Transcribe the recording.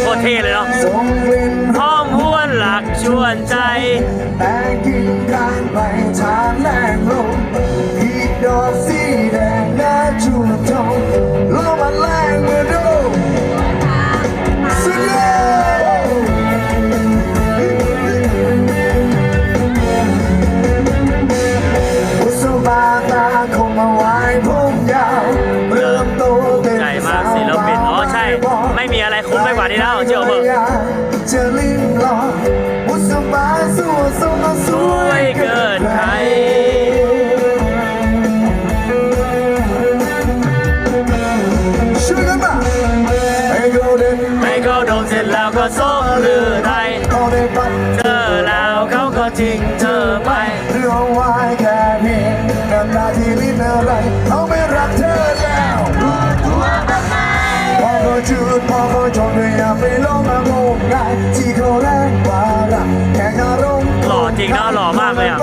โคตรเท่เลยเนาะส่งกลิ่นหอมหวนหลักชวนใจ แต่กิ่งกานไปทางแรง ไม่มีอะไรคุ้มไปกว่านี้แล้วเชื่อผมจะลิ้มลองอุสบาสู้สมสสววยยเกินใครช่วยกันมาให้เขาได้ไม่เขาดมเสร็จแล้วก็ซบหรือไทยเขาได้ปัดเจอแล้วเขาก็ทิ้งเธอไปเรื่องไว้แค่เพียงนานาทีลิ้นอะไร คอยชมด้วยอย่าไปลงมางมงายที่เขาแรงกว่ารัแค่อารมณ์หล่อจริงนะหล่อมากเลยอะ